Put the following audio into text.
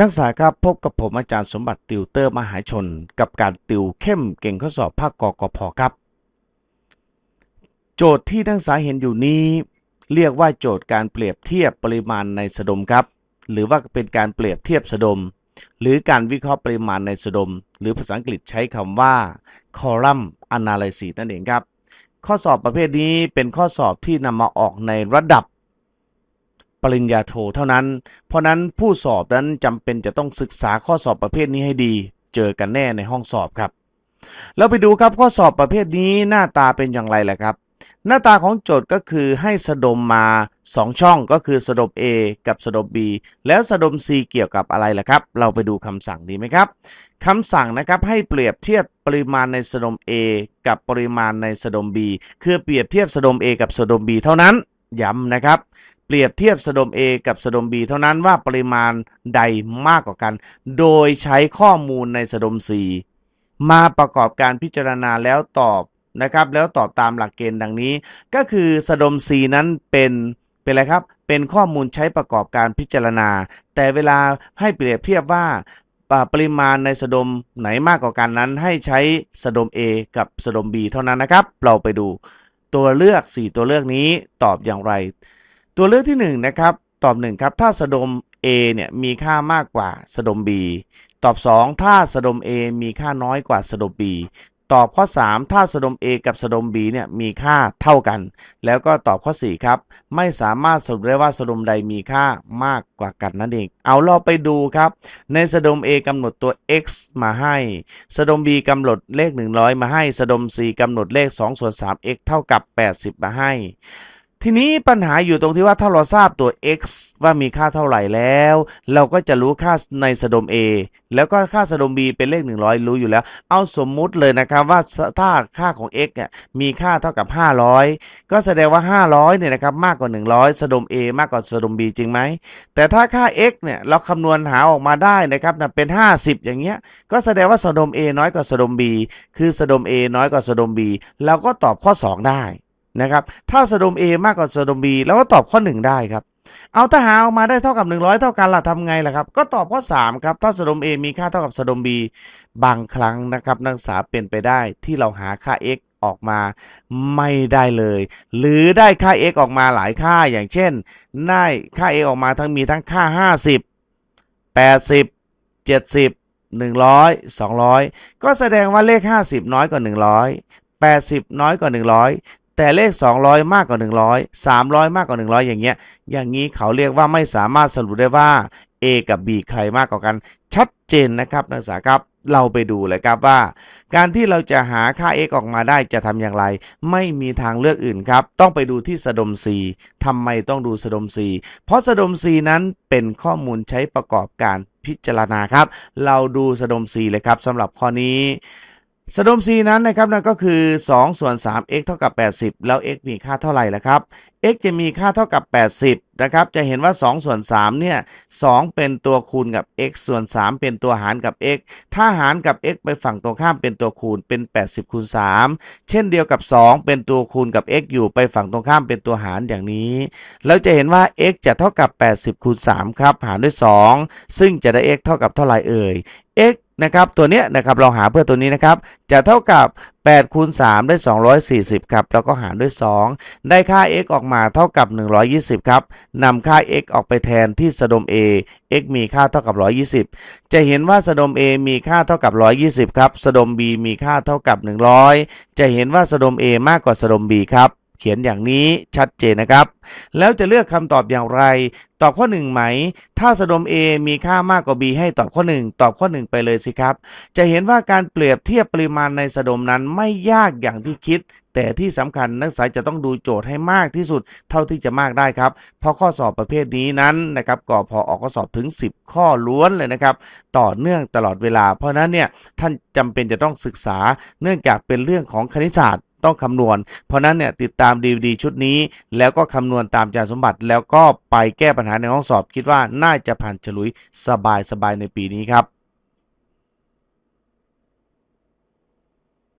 นักศึกษาครับพบกับผมอาจารย์สมบัติติวเตอร์มหาชน กับการติวเข้มเก่งข้อสอบภาคกกพครับ โจทย์ที่นักศึกษาเห็นอยู่นี้ เรียกว่าโจทย์การเปรียบเทียบปริมาณในสะดมครับ หรือว่าเป็นการเปรียบเทียบสะดม หรือการวิเคราะห์ปริมาณในสะดม หรือภาษาอังกฤษใช้คำว่า column analysis นั่นเองครับ ข้อสอบประเภทนี้เป็นข้อสอบที่นำมาออกในระดับ ปริญญาโทเท่านั้น เพราะนั้นผู้สอบนั้นจำเป็นจะต้องศึกษาข้อสอบประเภทนี้ให้ดี เจอกันแน่ในห้องสอบครับเราไปดูครับข้อสอบประเภทนี้หน้าตาเป็นอย่างไรแหละครับ หน้าตาของโจทย์ก็คือให้สะดมมา 2 ช่องก็คือสะดม A กับสะดม B แล้วสะดม C เกี่ยวกับอะไรล่ะครับ เราไปดูคำสั่งดีไหมครับคำสั่งนะครับให้เปรียบเทียบปริมาณในสะดม A กับปริมาณในสะดม B คือเปรียบเทียบสะดม A กับสะดม B เท่านั้นย้ำนะครับ เปรียบเทียบสะดม A กับสะดม B เท่านั้นว่าปริมาณใดมากกว่ากัน โดยใช้ข้อมูลในสะดม C มาประกอบการพิจารณาแล้วตอบนะครับแล้วตอบตามหลักเกณฑ์ดังนี้ ก็คือสะดม C นั้นเป็นเป็นอะไรครับ เป็นข้อมูลใช้ประกอบการพิจารณา แต่เวลาให้เปรียบเทียบว่าปริมาณในสะดมไหนมากกว่ากันนั้น ให้ใช้สะดม A กับสะดม B เท่านั้นนะครับ เราไปดูตัวเลือก 4 ตัวเลือกนี้ตอบอย่างไร ตัวเลือกที่1นะครับตอบ 1 ครับ ถ้าสะดม A เนี่ยมีค่ามากกว่าสะดม B ตอบ 2 ถ้าสะดม A มีค่าน้อยกว่าสะดม B ตอบข้อ 3 ถ้าสะดม A กับสะดม B เนี่ยมีค่าเท่ากัน แล้วก็ตอบข้อ 4 ครับ ไม่สามารถสรุปได้ว่าสะดมใดมีค่ามากกว่ากันนั่นเอง เอาเราไปดูครับ ในสะดม A กำหนดตัว x มาให้สะดม B กำหนดเลข 100 มาให้สะดม C กำหนดเลข2ส่วน 3 x เท่ากับ 80 มาให้ ทีนี้ปัญหาอยู่ตรงที่ว่าถ้าเราทราบตัว x ว่ามีค่าเท่าไหร่แล้ว เราก็จะรู้ค่าในสะดม A แล้วก็ค่าสะดม B เป็นเลข 100 รู้อยู่แล้ว เอาสมมุติเลยนะครับว่าถ้าค่าของ x เนี่ยมีค่าเท่ากับ 500 ก็แสดงว่า 500เนี่ยนะครับมากกว่า 100 สะดม A มากกว่าสะดม B จริงไหม แต่ถ้าค่า x เนี่ยเราคำนวณหาออกมาได้นะครับเป็น 50 อย่างเงี้ย ก็แสดงว่าสะดม A น้อยกว่าสะดม B คือสะดม A น้อยกว่าสะดม B เราก็ตอบข้อ 2 ได้ นะครับ ถ้าสะดม A มากกว่าสะดม B เราก็ตอบข้อ 1 ได้ครับ เอาถ้าหาออกมาได้เท่ากับ 100 เท่ากันล่ะทำไงล่ะครับ ก็ตอบข้อ 3 ครับ ถ้าสะดม A มีค่าเท่ากับสะดม B บางครั้งนะครับนักศึกษาเป็นไปได้ที่เราหาค่า x ออกมาไม่ได้เลย หรือได้ค่า x ออกมาหลายค่าอย่างเช่น ได้ค่า x ออกมาทั้งมีทั้งค่า 50 80 70 100 200 ก็แสดงว่าเลข 50 น้อยกว่า 100 80 น้อยกว่า100 แต่เลข 200 มากกว่า 100 300 มากกว่า 100 อย่างเงี้ย อย่างนี้เขาเรียกว่าไม่สามารถสรุปได้ว่า A กับ B ใครมากกว่ากัน ชัดเจนนะครับนักศึกษาครับเราไปดูเลยครับว่า การที่เราจะหาค่า x ออกมาได้จะทำอย่างไร ไม่มีทางเลือกอื่นครับ ต้องไปดูที่สะดม C ทำไมต้องดูสะดม C เพราะสะดม C นั้นเป็นข้อมูลใช้ประกอบการพิจารณาครับ เราดูสะดม C เลยครับสำหรับข้อนี้ สะดม C นั้นนะครับนั่นก็คือ 2 ส่วน 3x เท่ากับ 80 แล้ว x มีค่าเท่าไหร่ล่ะครับ x จะมีค่าเท่ากับ 80 นะครับ จะเห็นว่า 2 ส่วน 3 เนี่ย 2 เป็นตัวคูณกับ x ส่วน 3 เป็นตัวหารกับ x ถ้าหารกับ x ไปฝั่งตรงข้ามเป็นตัวคูณเป็น 80 คูณ 3 เช่นเดียวกับ 2 เป็นตัวคูณกับ x อยู่ไปฝั่งตรงข้ามเป็นตัวหารอย่างนี้ เราจะเห็นว่า x จะเท่ากับ 80 คูณ 3 ครับ หารด้วย 2 ซึ่งจะได้ x เท่ากับเท่าไหร่เอ่ย x นะครับตัวเนี้ยนะครับเราหาเพื่อตัวนี้นะครับจะเท่ากับ8คูณ3ได้ 240 ครับ แล้วก็หารด้วย 2 ได้ค่า x ออกมาเท่ากับ 120 ครับนำค่า x ออกไปแทนที่สะดม a x มีค่าเท่ากับ 120 จะเห็นว่าสะดม a มีค่าเท่ากับ 120 ครับสะดม b มีค่าเท่ากับ 100 จะเห็นว่าสะดม a มากกว่าสะดม b ครับ เขียนอย่างนี้ชัดเจนนะครับ แล้วจะเลือกคำตอบอย่างไร ตอบข้อ 1 ไหม ถ้าสะดม A มีค่ามากกว่า B ให้ตอบข้อ 1 ตอบข้อ 1 ไปเลยสิครับ จะเห็นว่าการเปรียบเทียบปริมาณในสะดมนั้นไม่ยากอย่างที่คิด แต่ที่สำคัญนักศึกษาจะต้องดูโจทย์ให้มากที่สุด เท่าที่จะมากได้ครับ เพราะข้อสอบประเภทนี้นั้นนะครับก็พอออกข้อสอบถึง 10 ข้อล้วนเลยนะครับ ต่อเนื่องตลอดเวลา เพราะนั้นเนี่ยท่านจำเป็นจะต้องศึกษาเนื่องจากเป็นเรื่องของคณิตศาสตร์ ต้องคำนวณ เพราะนั้นเนี่ยติดตาม DVD ชุดนี้ แล้วก็คำนวณตามจารสมบัติ แล้วก็ไปแก้ปัญหาในห้องสอบ คิดว่าน่าจะผ่านฉลุยสบายๆในปีนี้ครับ